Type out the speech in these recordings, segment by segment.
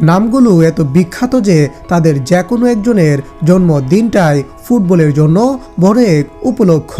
নামগুলো এত বিখ্যাত যে তাদের যে কোনো একজনের জন্মদিনটাই ফুটবলের জন্য বড় এক উপলক্ষ।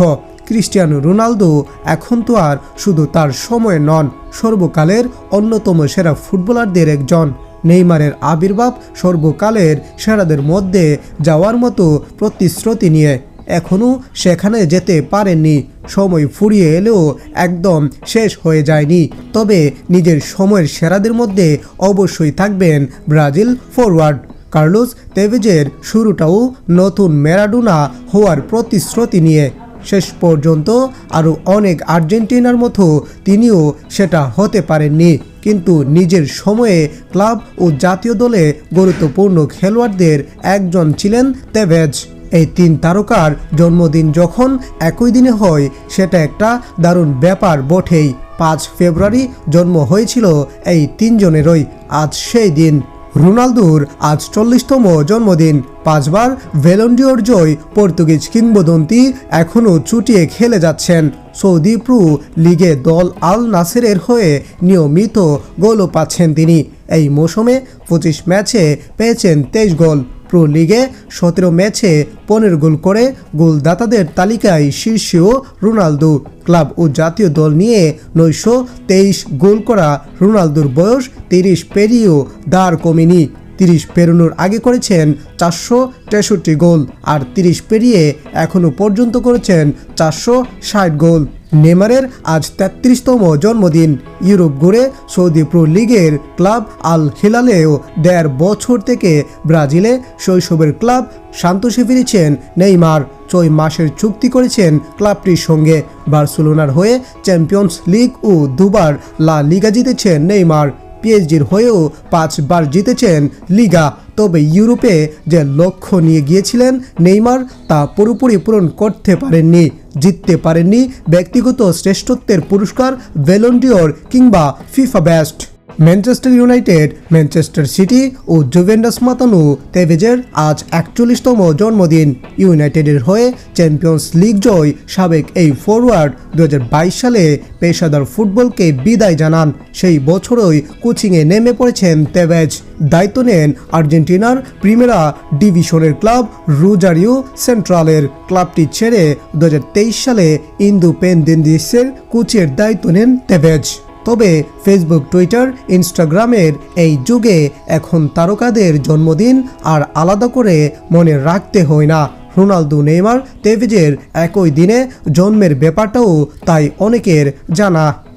ক্রিস্টিয়ানো রোনালদো এখন তো আর শুধু তার সময় নন, সর্বকালের অন্যতম সেরা ফুটবলারদের একজন। নেইমারের আবির্ভাব সর্বকালের সেরাদের মধ্যে যাওয়ার মতো প্রতিশ্রুতি নিয়ে এখনও সেখানে যেতে পারেননি। সময় ফুরিয়ে এলেও একদম শেষ হয়ে যায়নি। তবে নিজের সময়ের সেরাদের মধ্যে অবশ্যই থাকবেন ব্রাজিল ফরওয়ার্ড কার্লোস তেভেজের শুরুটাও নতুন ম্যারাডোনা হওয়ার প্রতিশ্রুতি নিয়ে। শেষ পর্যন্ত আরও অনেক আর্জেন্টিনার মতো তিনিও সেটা হতে পারেননি। কিন্তু নিজের সময়ে ক্লাব ও জাতীয় দলে গুরুত্বপূর্ণ খেলোয়াড়দের একজন ছিলেন তেভেজ। এই তিন তারকার জন্মদিন যখন একই দিনে হয়, সেটা একটা দারুণ ব্যাপার বটেই। পাঁচ ফেব্রুয়ারি জন্ম হয়েছিল এই তিনজনেরই। আজ সেই দিন। রোনালদোর আজ চল্লিশতম জন্মদিন। পাঁচবার ভেলন্ডিওর জয় পর্তুগিজ কিংবদন্তি এখনও চুটিয়ে খেলে যাচ্ছেন। সৌদি প্রু লিগে দল আল নাসেরের হয়ে নিয়মিত গোলও পাচ্ছেন তিনি। এই মৌসুমে পঁচিশ ম্যাচে পেয়েছেন তেইশ গোল। প্রো লিগে সতেরো ম্যাচে পনেরো গোল করে গোলদাতাদের তালিকায় শীর্ষেও রোনালদো ক্লাব ও জাতীয় দল নিয়ে নয়শো তেইশ গোল করা রোনালদোর বয়স তিরিশ পেরিয়েও দাঁড় কমেনি। তিরিশ পেরোনোর আগে করেছেন চারশো তেষট্টি গোল আর তিরিশ পেরিয়ে এখনও পর্যন্ত করেছেন চারশো ষাট গোল। নেমারের আজ তেত্রিশতম জন্মদিন। ইউরোপ ঘুরে সৌদি প্রো লিগের ক্লাব আল হিলালেও দেড় বছর থেকে ব্রাজিলে শৈশবের ক্লাব শান্তোষে ফিরেছেন নেইমার। ছয় মাসের চুক্তি করেছেন ক্লাবটির সঙ্গে। বার্সেলোনার হয়ে চ্যাম্পিয়ন্স লিগ ও দুবার লা লিগা জিতেছেন নেইমার। পিএইচডির হয়েও পাঁচবার জিতেছেন লিগা। তবে ইউরোপে যে লক্ষ্য নিয়ে গিয়েছিলেন নেইমার তা পুরোপুরি পূরণ করতে পারেননি, জিততে পারেননি ব্যক্তিগত শ্রেষ্ঠত্বের পুরস্কার ভেলন্টিয়র কিংবা FIFA best. Manchester United Manchester City ও জুভেন্ডাস মাতানু তেভেজের আজ একচল্লিশতম জন্মদিন। ইউনাইটেডের হয়ে চ্যাম্পিয়ন্স লিগ জয় সাবেক এই ফরওয়ার্ড দু হাজার বাইশ সালে পেশাদার ফুটবলকে বিদায় জানান। সেই বছরই কোচিংয়ে নেমে পড়েছেন তেভেজ দায়িত্ব নেন আর্জেন্টিনার প্রিমেরা ডিভিশনের ক্লাব রুজারিও সেন্ট্রালের ক্লাবটি ছেড়ে দু হাজার তেইশ সালে ইন্দু পেন পেনদিন্দিসের কোচের দায়িত্ব নেন তেভেজ তবে ফেসবুক টুইটার ইনস্টাগ্রামের এই যুগে এখন তারকাদের জন্মদিন আর আলাদা করে মনে রাখতে হয় না। রোনালদো, নেইমার তেভিজের একই দিনে জন্মের ব্যাপারটাও তাই অনেকের জানা